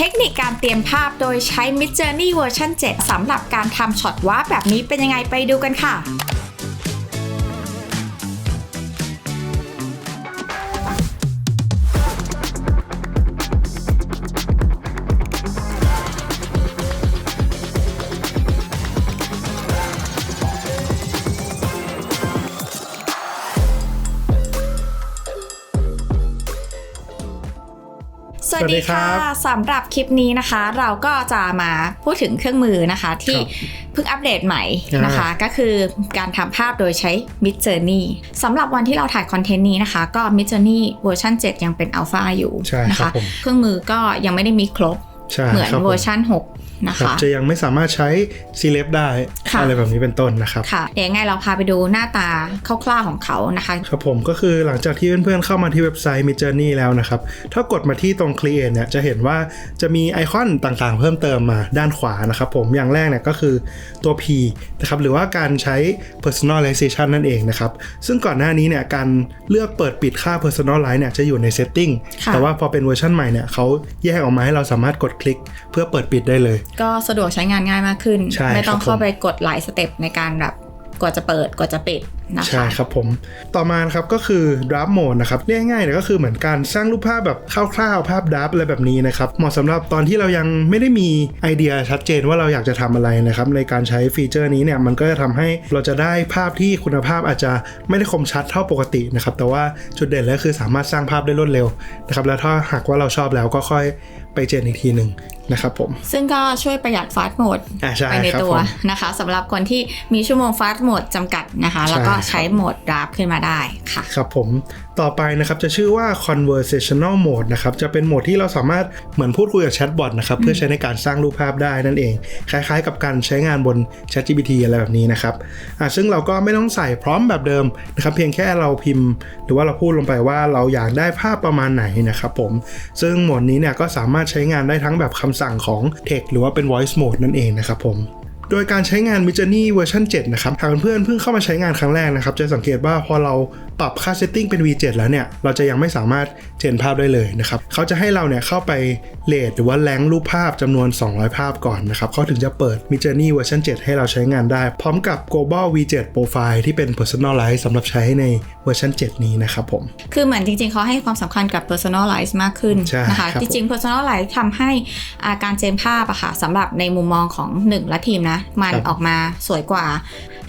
เทคนิคการเตรียมภาพโดยใช้ Mid Journey version 7สำหรับการทำช็อตวาร์ปแบบนี้เป็นยังไงไปดูกันค่ะ วัสดีค่ะสวัสดีครับสำหรับคลิปนี้นะคะ เราก็จะมาพูดถึงเครื่องมือนะคะ ที่ครับเพิ่งอัปเดตใหม่นะคะ ก็คือการทำภาพโดยใช้ Mid Journey สำหรับวันที่เราถ่ายคอนเทนต์นี้นะคะ ก็ Mid Journey เวอร์ชัน7 ยังเป็นอัลฟาอยู่ใช่นะครัคะบผมเครื่องมือก็ยังไม่ได้มีครบใช่เหมือนครับผมเวอร์ชัน6 นะครับคะจะยังไม่สามารถใช้ C l e f ได้ค่ะอะไรแบบนี้เป็นต้นนะครับค่ะเดี๋ยวยังไงเราพาไปดูหน้าตาคร่าวๆของเขานะคะ ครับผมก็คือหลังจากที่เพื่อนๆเข้ามาที่เว็บไซต์ Midjourney แล้วนะครับ ถ้ากดมาที่ตรง Create เนี่ยจะเห็นว่าจะมีไอคอนต่างๆ เพิ่มเติมมาด้านขวานะครับผมอย่างแรกเนี่ยก็คือตัว P นะครับหรือว่าการใช้ personalization นั่นเองนะครับ ซึ่งก่อนหน้านี้เนี่ยการเลือกเปิดปิดค่า personalize เนี่ยจะอยู่ใน setting ค่ะแต่ว่าพอเป็นเวอร์ชันใหม่เนี่ยเขาแยกออกมาให้เราสามารถกดคลิก เพื่อเปิดปิดได้เลยก็สะดวกใช้งานง่ายมากขึ้นใช่ไม่ต้องครับผมเข้าไปกดหลายสเต็ปในการแบบกว่าจะเปิดกว่าจะปิดนะคะใช่ครับผม ต่อมานะครับก็คือ draft mode นะครับเรียกง่ายๆเนี่ยก็คือเหมือนการสร้างรูปภาพแบบคร่าวๆ ภาพดับอะไรแบบนี้นะครับ เหมาะสำหรับตอนที่เรายังไม่ได้มีไอเดียชัดเจนว่าเราอยากจะทำอะไรนะครับ ในการใช้ฟีเจอร์นี้เนี่ยมันก็จะทำให้เราจะได้ภาพที่คุณภาพอาจจะไม่ได้คมชัดเท่าปกตินะครับ แต่ว่าจุดเด่นเลยคือสามารถสร้างภาพได้รวดเร็วนะครับแล้วถ้าหากว่าเราชอบแล้วก็ค่อย ไปเจนอีกทีหนึ่งนะครับผม ซึ่งก็ช่วยประหยัดฟาสต์โหมดอ่าใช่ไปในครับตัวผมนะคะสำหรับคนที่มีชั่วโมงฟาสต์โหมดจำกัดนะคะ แล้วก็ใช่ครับใช้โหมดดราฟขึ้นมาได้ค่ะ ครับผมต่อไปนะครับจะชื่อว่า conversational mode นะครับจะเป็นโหมดที่เราสามารถเหมือนพูดคุยกับแชทบอทนะครับเพื่อใช้ในการสร้างรูปภาพได้นั่นเอง คล้ายๆ กับการใช้งานบน ChatGPT อะไรแบบนี้นะครับอะซึ่งเราก็ไม่ต้องใส่พร้อมแบบเดิมนะครับเพียงแค่เราพิมพ์ หรือว่าเราพูดลงไปว่าเราอยากได้ภาพประมาณไหนนะครับผมซึ่งโหมดนี้เนี่ยก็สามารถใช้งานได้ทั้งแบบคำสั่งของ text หรือว่าเป็น voice mode นั่นเองนะครับผม โดยการใช้งาน Midjourney เวอร์ชัน7นะครับ หากเพื่อนๆเพิ่งเข้ามาใช้งานครั้งแรกนะครับ จะสังเกตว่าพอเราปรับค่า setting เป็น V7 แล้วเนี่ย เราจะยังไม่สามารถเจนภาพได้เลยนะครับ เขาจะให้เราเนี่ยเข้าไปเลทหรือว่าแรงรูปภาพจำนวน 200 ภาพก่อนนะครับ เขาถึงจะเปิด Midjourney เวอร์ชัน7ให้เราใช้งานได้ พร้อมกับ global V7 profile ที่เป็น personalize สำหรับใช้ในเวอร์ชัน7 นี้นะครับผม คือเหมือนจริงๆ เขาให้ความสำคัญกับ personalize มากขึ้นใช่นะคะครับจริงๆ personalize ทำให้อ่าการเจนภาพอะค่ะสำหรับในมุมมองของ 1 และทีมนะมันครับออกมาสวยกว่า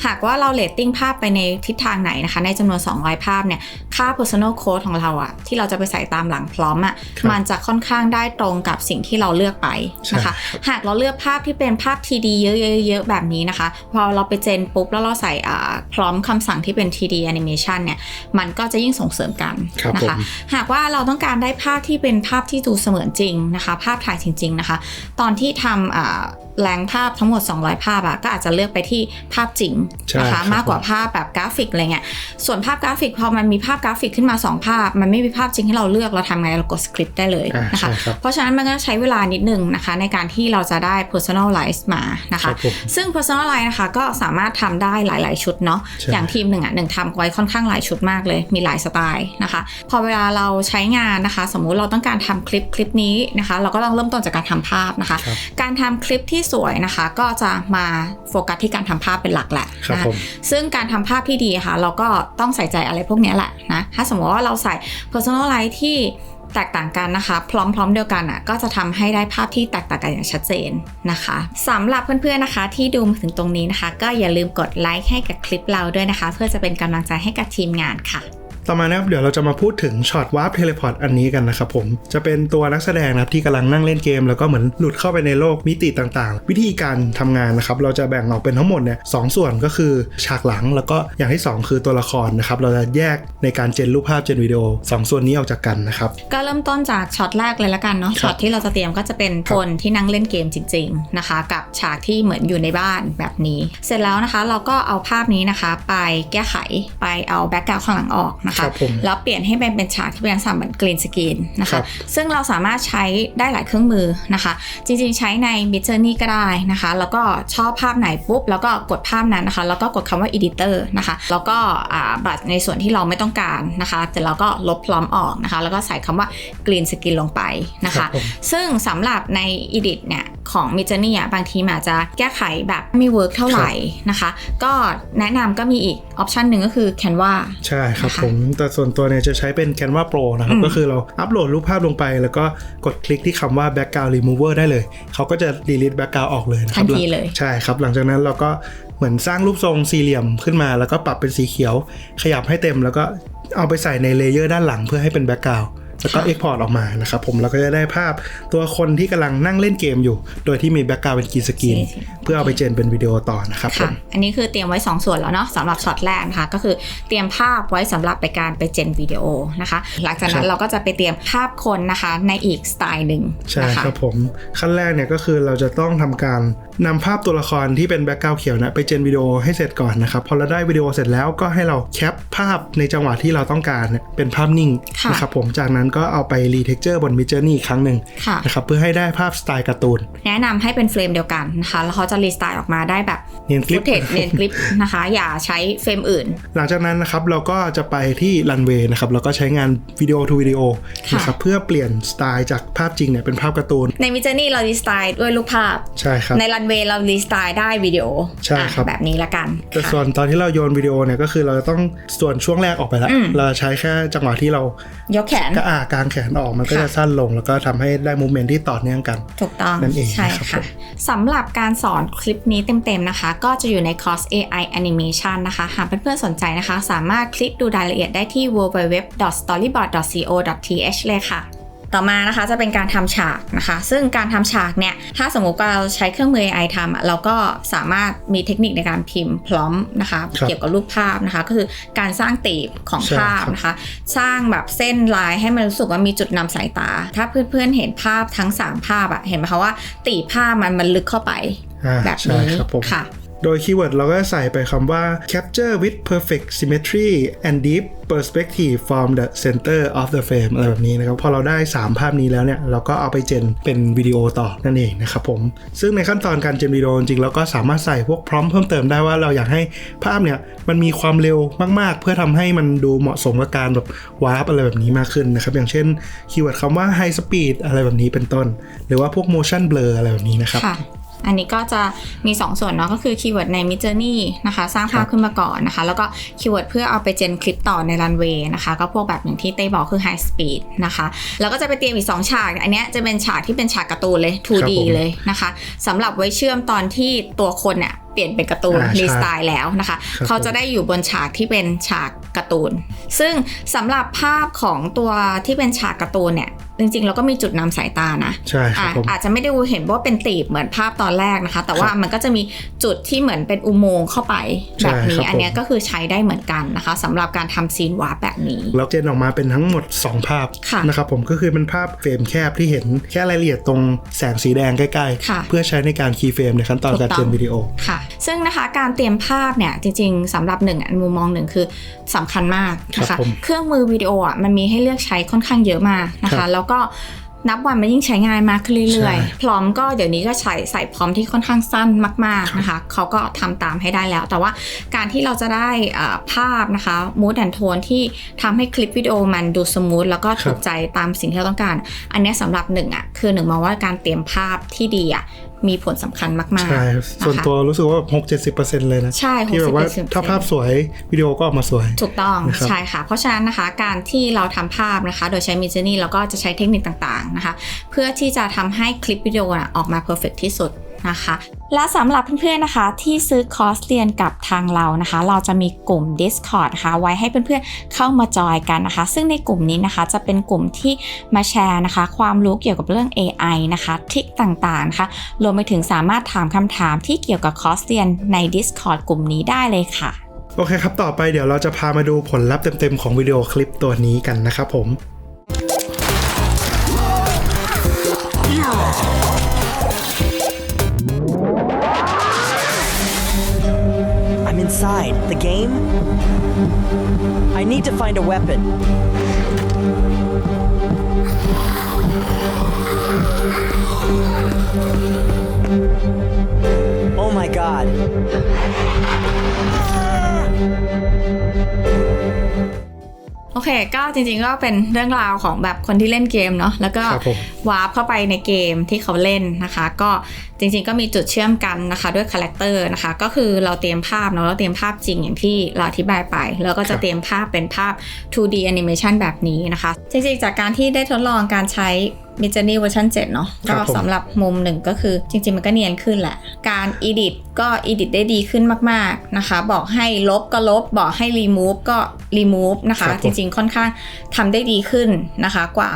หากว่าเราเลตติ้งภาพไปในทิศทางไหนนะคะ ในจำนวน 200 ภาพเนี่ย ค่า personal code ของเราอะที่เราจะไปใส่ตามหลังพร้อมอะครับมันจะค่อนข้างได้ตรงกับสิ่งที่เราเลือกไปนะคะ หากเราเลือกภาพที่เป็นภาพ TD เยอะๆๆแบบนี้นะคะ พอเราไปเจนปุ๊บ แล้วเราใส่อ่าพร้อมคำสั่งที่เป็น TD animation เนี่ย มันก็จะยิ่งส่งเสริมกันครับนะคะผมหากว่าเราต้องการได้ภาพที่เป็นภาพที่ดูเสมือนจริงนะคะ ภาพถ่ายจริง ๆนะคะ ตอนที่ทำอ่าแรงภาพทั้งหมด 200 ภาพอะก็อาจจะเลือกไปที่ภาพจริงใช่นะครัคะบมากกว่าภาพแบบกราฟิกอะไรเงี้ยส่วนภาพกราฟิกพอมันมีภาพกราฟิกขึ้นมา 2 ภาพ มันไม่มีภาพจริงให้เราเลือกเราทำไงเรากดสคริปต์ได้เลยอ่านะคะใช่ครับเพราะฉะนั้นมันก็ใช้เวลานิดนึงนะคะในการที่เราจะได้ personalize มานะครัคะบผมซึ่ง personalize นะคะก็สามารถทำได้หลาย ๆ ชุดเนาะใช่อย่างทีมหนึ่งอะหนึ่งทำไว้ค่อนข้างหลายชุดมากเลย มีหลายสไตล์นะคะ พอเวลาเราใช้งานนะคะ สมมุติเราต้องการทำคลิปคลิปนี้นะคะ เราก็ต้องเริ่มต้นจากการทำภาพนะคะครับการทำคลิปที่สวยนะคะก็จะมาโฟกัสที่การทำภาพเป็นหลักแหละครับนะคะผมซึ่งการทำภาพที่ดีค่ะ เราก็ต้องใส่ใจอะไรพวกเนี้ยแหละนะถ้าสมมติว่าเราใส่ personalize ที่แตกต่างกันนะคะ พร้อมๆเดียวกันอะก็จะทำให้ได้ภาพที่แตกต่างกันอย่างชัดเจนนะคะสำหรับเพื่อนๆนะคะ ที่ดูมาถึงตรงนี้นะคะ ก็อย่าลืมกดไลค์ให้กับคลิปเราด้วยนะคะ เพื่อจะเป็นกำลังใจให้กับทีมงานค่ะ ต่อมานะครับเดี๋ยวเราจะมาพูดถึงช็อตวาร์ปเทเลพอร์ตอันนี้กันนะครับผมจะเป็นตัวนักแสดงนะครับที่กำลังนั่งเล่นเกม แล้วก็เหมือนหลุดเข้าไปในโลกมิติต่างๆ วิธีการทำงานนะครับเราจะแบ่งออกเป็นทั้งหมดเนี่ยสองส่วนก็คือฉากหลังแล้วก็อย่างที่ 2 คือตัวละครนะครับเราจะแยกในการเจนรูปภาพเจนวิดีโอสองส่วนนี้ออกจากกันนะครับก็เริ่มต้นจากช็อตแรกเลยละกันเนาะครับช็อตที่เราจะเตรียมก็จะเป็นครับคนที่นั่งเล่นเกมจริง ๆนะคะ กับฉากที่เหมือนอยู่ในบ้านแบบนี้ เสร็จแล้วนะคะเราก็เอาภาพนี้นะคะ ไปแก้ไขไปเอาแบ็กกราวข้างหลังออกนะนะคะครับผมแล้วเปลี่ยนให้เป็นเป็นฉากที่เป็นลักษณะเหมือนกรีนสกรีนนะครัคะบซึ่งเราสามารถใช้ได้หลายเครื่องมือนะคะ จริงๆใช้ใน Mid Journey ก็ได้นะคะ แล้วก็ชอบภาพไหนปุ๊บ แล้วก็กดภาพนั้นนะคะ แล้วก็กดคำว่า editor นะคะ แล้วก็อ่าบัตรในส่วนที่เราไม่ต้องการนะคะแต่เราก็ลบพร้อมออกนะคะ แล้วก็ใส่คำว่า green screen ลงไปนะครัคะบผมซึ่งสำหรับใน edit เนี่ย ของ Mid Journey อะบางทีมันอาจจะแก้ไขแบบไม่เวิร์กเท่าไหร่นะคะ ก็แนะนำก็มีอีกออปชันหนึ่งก็คือ Canva ใช่ครับนะคะผม แต่ส่วนตัวเนี่ยจะใช้เป็น Canva Pro นะครับอืมก็คือเราอัปโหลดรูปภาพลงไป แล้วก็กดคลิกที่คำว่า background remover ได้เลย เขาก็จะ delete background ออกเลยนะคทัรับนทีเลย ใช่ครับ หลังจากนั้นเราก็เหมือนสร้างรูปทรงสี่เหลี่ยมขึ้นมา แล้วก็ปรับเป็นสีเขียว ขยับให้เต็มแล้วก็เอาไปใส่ในเลเยอร์ด้านหลังเพื่อให้เป็น background แล้วก็ค่ะ export ออกมานะครับผมเราก็จะได้ภาพตัวคนที่กำลังนั่งเล่นเกมอยู่ โดยที่มี background เป็นกรีนสกรีนสีเพื่อเอาไปเจนเป็นวิดีโอต่อนะครับผค่ะมอันนี้คือเตรียมไว้ 2 ส่วนแล้วเนาะสำหรับช็อตแรกนะคะก็คือเตรียมภาพไว้สำหรับไปการไปเจนวิดีโอนะคะ หลังจากนั้ครันบเราก็จะไปเตรียมภาพคนนะคะในอีกสไตล์หนึ่งใช่นะคะครับผมขั้นแรกเนี่ยก็คือเราจะต้องทำการ นำภาพตัวละครที่เป็นแบ็กกราวด์เขียวเนะไปเจนวิดีโอให้เสร็จก่อนนะครับพอเราได้วิดีโอเสร็จแล้วก็ให้เราแคปภาพในจังหวะที่เราต้องการเนี่ยเป็นภาพนิ่งค่ะนะครับผมจากนั้นก็เอาไปรีเทคเจอร์บนมิจเจอร์นี่อีกครั้งหนึ่งค่ะนะครับเพื่อให้ได้ภาพสไตล์การ์ตูน แนะนำให้เป็นเฟรมเดียวกันนะคะแล้วเขาจะรีสไตล์ออกมาได้แบบเนียนคลิฟุปตเทจเนียนคลิปนะคะ อย่าใช้เฟรมอื่น หลังจากนั้นนะครับเราก็จะไปที่รันเวย์นะครับเราก็ใช้งานวิดีโอทูวิดีโอค่ะนะครับเพื่อเปลี่ยนสไตล์จากภาพจริงเนี่ยเป็นภาพการ์ตูนในมิจ o นี่เรารีสไตล์ด้วยรูปภาพใช่ครับในรันเวย์เรารีสไตล์ได้วิดีโอใช่ครับอะแบบนี้ละกันแต่ค่ะส่วนตอนที่เราโยนวิดีโอเนี่ยก็คือเราจะต้องส่วนช่วงแรกออกไปแล้วอืมเราใช้แค่จังหวะที่เรายกแขนก็อ่ากางแขนออกมันก็ค่ะจะสั้นลง แล้วก็ทำให้ได้มูเมนต์ที่ต่อเนื่องกัน ถูกต้องนั่นเองใช่นะครับค่ะผมสำหรับการสอนคลิปนี้เต็มๆนะคะ ก็จะอยู่ในคอร์ส AI Animation นะคะ หากเพื่อนๆสนใจนะคะ สามารถคลิกดูรายละเอียดได้ที่ www.storyboard.co.th เลยค่ะ ต่อมานะคะจะเป็นการทำฉากนะคะ ซึ่งการทำฉากเนี่ยถ้าสมมุติว่าเราใช้เครื่องมือ AI ทำอะเราก็สามารถมีเทคนิคในการพิมพ์พร้อมนะคะครับเกี่ยวกับรูปภาพนะคะก็คือการสร้างตีบของใช่ภาพครับนะคะ สร้างแบบเส้นลายให้มันรู้สึกว่ามีจุดนำสายตา ถ้าเพื่อนๆเห็นภาพทั้ง 3 ภาพอะเห็นไหมคะว่าตีบภาพมันมันลึกเข้าไปอ่าแบบใช่นี้ครับผมค่ะ โดยคีย์เวิร์ดเราก็ใส่ไปคำว่า capture with perfect symmetry and deep perspective from the center of the frame อะไรแบบนี้นะครับ พอเราได้ 3 ภาพนี้แล้วเนี่ย เราก็เอาไปเจนเป็นวิดีโอต่อนั่นเองนะครับผม ซึ่งในขั้นตอนการเจนวิดีโอจริงเราก็สามารถใส่พวกพร้อมเพิ่มเติมได้ว่าเราอยากให้ภาพเนี่ย มันมีความเร็วมาก ๆ เพื่อทำให้มันดูเหมาะสมกับการแบบวาร์ปอะไรแบบนี้มากขึ้นนะครับ อย่างเช่นคีย์เวิร์ดคำว่า high speed อะไรแบบนี้เป็นต้น หรือว่าพวก motion blur อะไรแบบนี้นะครับ อันนี้ก็จะมี 2 ส่วนเนาะก็คือคีย์เวิร์ดใน Mid Journey นะคะ สร้างภาพขึ้นมาก่อนนะคะ แล้วก็คีย์เวิร์ดเพื่อเอาไปเจนคลิปต่อในรันเวย์นะคะ ก็พวกแบบอย่างที่เต้บอกคือ High Speed นะคะ แล้วก็จะไปเตรียมอีก 2 ฉาก อันเนี้ยจะเป็นฉากที่เป็นฉากการ์ตูนเลย 2D ครับผมเลยนะคะสำหรับไว้เชื่อมตอนที่ตัวคนเนี่ยเปลี่ยนเป็นการ์ตูนอ่าใช่รีสไตล์แล้วนะคะครับเขาจะได้อยู่บนฉากที่เป็นฉากการ์ตูน ซึ่งสำหรับภาพของตัวที่เป็นฉากการ์ตูนเนี่ย จริงๆเราก็มีจุดนำสายตานะใช่ครับอะผมอาจจะไม่ได้เห็นว่าเป็นตีบเหมือนภาพตอนแรกนะคะ แต่ว่าครับมันก็จะมีจุดที่เหมือนเป็นอุโมงค์เข้าไปใช่แบบนี้ครับอันเนี้ยผมก็คือใช้ได้เหมือนกันนะคะสำหรับการทำซีนวาร์ปแบบนี้ แล้วเจนออกมาเป็นทั้งหมด 2 ภาพค่ะนะครับผมก็คือเป็นภาพเฟรมแคบที่เห็นแค่รายละเอียดตรงแสงสีแดงใกล้ค่ะๆเพื่อใช้ในการคีย์เฟรมในขั้นตอนถูกการต้องเจนวิดีโอค่ะ ซึ่งนะคะการเตรียมภาพเนี่ยจริง ๆสำหรับหนึ่งอันมุมมองหนึ่งคือสำคัญมากนะครัคะบผมเครื่องมือวิดีโออะมันมีให้เลือกใช้ค่อนข้างเยอะมากนะครัคะบแล้วก็นับวันมันยิ่งใช้ง่ายมากขึ้นเรื่อยใช่ๆพร้อมก็เดี๋ยวนี้ก็ใช้ใส่พร้อมที่ค่อนข้างสั้นมากๆนะคะ เขาก็ทำตามให้ได้แล้ว แต่ว่าการที่เราจะได้อ่าภาพนะคะมูดแอนโทนที่ทำให้คลิปวิดีโอมันดูสมูทแล้วก็ถูกใจตามสิ่งที่เราต้องการ อันเนี้ยสำหรับหนึ่งอะคือหนึ่งมองว่าการเตรียมภาพที่ดีอะ มีผลสำคัญมากๆใช่ส่วนนะคะตัวรู้สึกว่าแบบหกเจ็ดสิบเปอร์เซ็นต์เลยนะ ใช่ที่แบบว่า60%ถ้าภาพสวยวิดีโอก็ออกมาสวย ถูกต้องนะครับใช่ค่ะ เพราะฉะนั้นนะคะการที่เราทำภาพนะคะ โดยใช้ Mid Journey เราก็จะใช้เทคนิคต่างๆนะคะ เพื่อที่จะทำให้คลิปวิดีโอน่ะออกมาเพอร์เฟกที่สุด นะคะ และสำหรับเพื่อนๆนะคะ ที่ซื้อคอร์สเรียนกับทางเรานะคะ เราจะมีกลุ่ม Discord นะคะไว้ให้เพื่อนๆเข้ามาจอยกันนะคะ ซึ่งในกลุ่มนี้นะคะจะเป็นกลุ่มที่มาแชร์นะคะ ความรู้เกี่ยวกับเรื่อง AI นะคะทริคต่างๆนะคะรวมไปถึงสามารถถามคำถามที่เกี่ยวกับคอร์สเรียนใน Discord กลุ่มนี้ได้เลยค่ะโอเคครับ ต่อไปเดี๋ยวเราจะพามาดูผลลัพธ์เต็มๆ ของวิดีโอคลิปตัวนี้กันนะครับผม I'm inside the game. I need to find a weapon. Oh my god. โอเค ก็จริงๆก็เป็นเรื่องราวของแบบคนที่เล่นเกมเนาะแล้วก็ครับผมวาร์ปเข้าไปในเกมที่เขาเล่นนะคะ ก็จริงๆก็มีจุดเชื่อมกันนะคะด้วยคาแรคเตอร์นะคะ ก็คือเราเตรียมภาพเนาะเราเตรียมภาพจริงอย่างที่เราอธิบายไป แล้วก็จะเตรียมภาพเป็นภาพ 2D animation แบบนี้นะคะ จริงๆจากการที่ได้ทดลองการใช้ Mid Journey เวอร์ชัน7เนาะครัก็บผมสำหรับมุมหนึ่งก็คือจริง ๆ มันก็เนียนขึ้นแหละ การ edit ก็ edit ได้ดีขึ้นมาก ๆ นะคะ บอกให้ลบก็ลบ บอกให้ remove ก็ remove นะคะครับผมจริง ๆ ค่อนข้างทำได้ดีขึ้นนะคะกว่า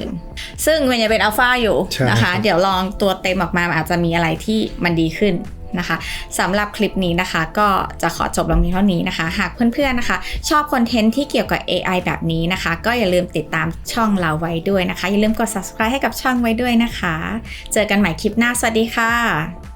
6.1 ซึ่งมันยังเป็นอัลฟาอยู่ใช่นะครัคะบเดี๋ยวลองตัวเต็มออกมามันอาจจะมีอะไรที่มันดีขึ้น นะคะสำหรับคลิปนี้นะคะ ก็จะขอจบลงเพียงเท่านี้นะคะ หากเพื่อนๆนะคะ ชอบคอนเทนต์ที่เกี่ยวกับ AI แบบนี้นะคะ ก็อย่าลืมติดตามช่องเราไว้ด้วยนะคะ อย่าลืมกด subscribe ให้กับช่องไว้ด้วยนะคะ เจอกันใหม่คลิปหน้า สวัสดีค่ะ